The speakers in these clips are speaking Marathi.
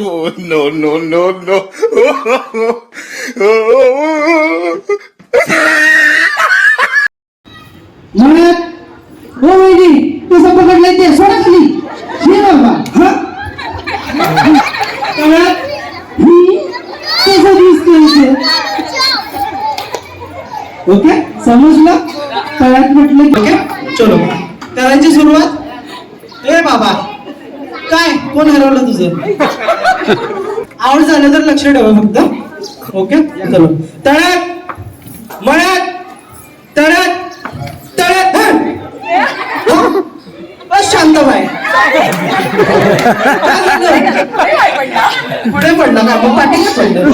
Oh, no, no, no, no. म्हणत हो वहिनी कसं पकडलंय ते सोडा खाली हे बाबा हा कळत ही कसं दिसतंय ते ओके समजलं? तळ्यात म्हटलं ओके चलो. करायची सुरुवात? ए बाबा काय? कोण हरवलं तुझं? आवड झालं तर लक्ष ठेवा फक्त. ओके? चलो. तळत मळ्यात! तळ्यात! तळ्यात! बस शांत बाय पुढे पडला? का मग पाठी पडलं.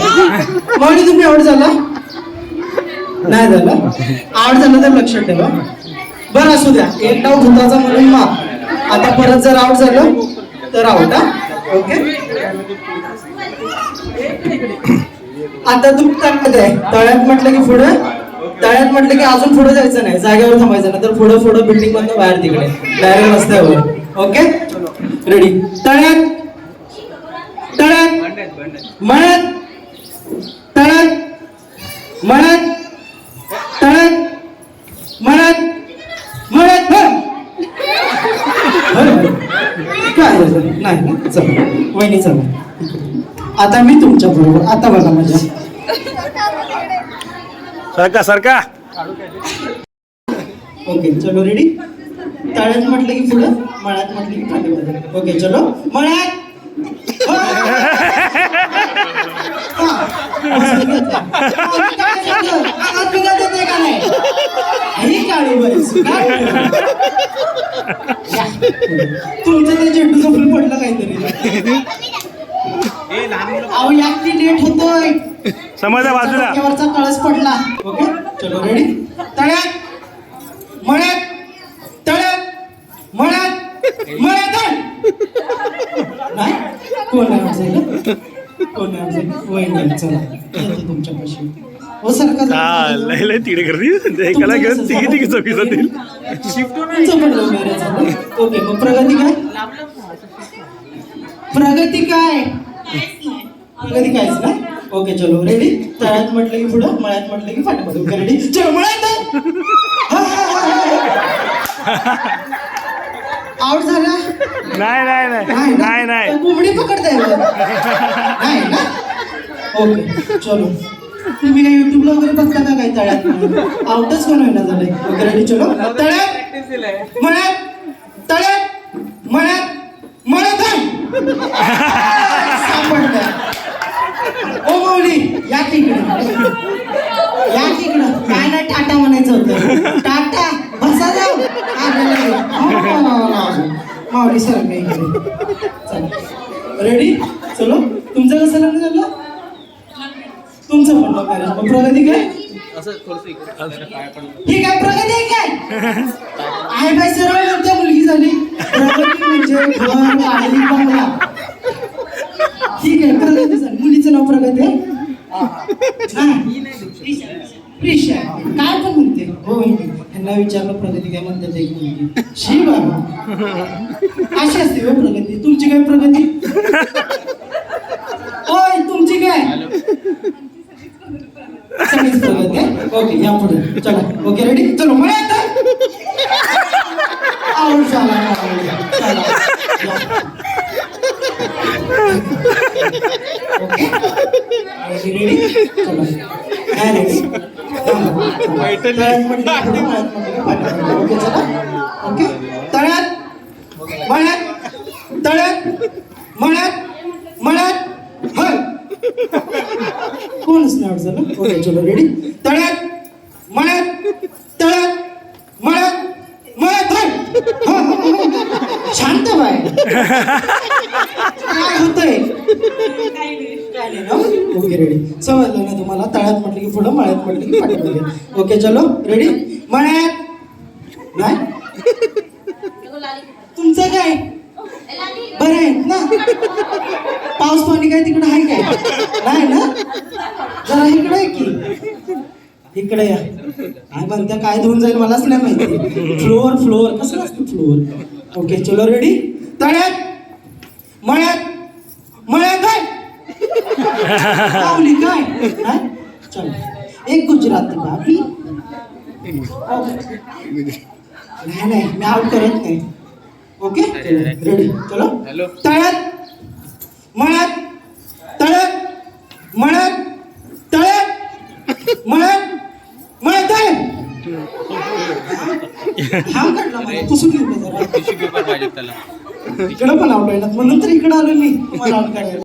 मग तुम्ही आवड झाला? नाही झालं? आवड झालं तर लक्षात ठेवा. बरं असू द्या. एक डाव भूताचा म्हणून माप आता परत जर आउट झालं तर आउट हा? ओके आता तुम्ही काय आहे. तळ्यात म्हटलं की पुढे तळ्यात म्हटलं की अजून पुढे जायचं नाही. जागेवर थांबायचं नाही. तर पुढे पुढे बिल्डिंग मधून बाहेर तिकडे. डायरेक्ट रस्त्यावर. ओके रेडी तळ्यात. तळ्यात. मळ्यात. काय? नाही ना? चला. वहिनी चला. आता मी तुमच्या बरोबर. आता बघा मजा. सरका सरका ओके चलो रेडी तळ्यात म्हटलं की पुढं मळ्यात म्हटलं की ओके चलो. मळ्यात! हो. हा. असं घेतलं. आवाज काय झालं? आवाज बिघाड येतोय का नाही? ही काळी बैस. काय? या. तुमचं ते झेंडूचं फुल पडलं काहीतरी. अहो या की लेट होतोय. समजा बाजूला. डोक्यावरचा कळस पडला. ओके चलो रेडी तळ्यात मळ्यात तळ्यात मळ्यात मळ्यात नाही कोण नाही अडचण कोण नाही अडचण वहिनी चला. येतो तुमच्यापाशी. हो सरका हा लय लय तिकडे करते एकाला घेऊन तिघी तिघी चौकी जातील. ओके मग प्रगती काय? प्रगती काय? प्रगती कायच ना ओके चलो रेडी तळ्यात म्हटलं की पुढं मळ्यात म्हटलं की ओके रेडी चलो मळ्यात हा, हा, हा, हा. आउट झाला? नाही नाही नाही? नाही नाही कोंबडी पकडताय बरं. नाही ना? ओके चलो. तुम्ही काय युट्यूबला वगैरे बघता का काय तळ्यात? आउटच कोण होईना झालंय. रेडी चलो. तळ्यात! मळ्यात तळ्यात! मळ्यात मळ्यात. सापडलं. ओ माऊली या की इकडे या की इकडं काय नाही टाटा म्हणायचं होतं. टाटा बसा जाऊ. माऊली सर काही रेडी चलो. तुमचं कसं लग्न झालं? तुमचं मॅरेज मग प्रगती काय? ठीक आहे प्रगती आहे काय? आहे बाई सरळ बोलते मुलगी झाली. प्रगती म्हणजे घर बंगला. ठीक आहे प्रगती झाली. मुलीचं नाव प्रगती आहे? हा. प्रिशा. काय पण म्हणते. हो वहिनी. ह्यांना विचारलं प्रगती काय म्हणतात एक मुलगी शी बाबा. अशी असते हो प्रगती. तुमची काय प्रगती? होय तुमची काय? ओके या पुढे. चला. ओके रेडी चलो मला आता आवड झाला आवड. चला. या. ओके रेडी चला. काय रेडी ओके चला. ओके तळ्यात? मळ्यात? तळ्यात? मळ्यात मळ्यात हल कोण स्टार्ट झालं. ओके चलो रेडी तळ्यात मळ्यात तळ्यात मळ्यात मळ्यात हल हो, हो, हो, शांत बाय. काय होतंय? ओके रेडी समजलं ना तुम्हाला? तळ्यात म्हटलं की पुढं मळ्यात म्हटलं की पाठवलं ओके चलो रेडी मळ्यात. नाही? तुमचं काय? बरं आहे ना? पाऊस पाणी काय तिकडं आहे काय? नाही ना? जरा इकडं आहे की. इकडे या. काय म्हणत्या काय धुवून जाईल मलाच नाही माहिती. फ्लोअर फ्लोअर कसं असतं फ्लोअर ओके चलो रेडी तळ्यात. मळ्यात. मळ्यात काय पावली काय? चलो. एक गुजराती बाबी. नाही नाही मी आउट करत नाही. ओके रेडी चलो. तळ्यात. मळ्यात तळ्यात मळ्यात तळ्यात मळ्यात मळ्यात तळ्यात हा काढला मला पुसून घेऊ का जरा टिश्यू पेपर पाहिजे त्याला. इकडं पण आउट आहे ना म्हणून तर इकडं आलो मी. तुम्हाला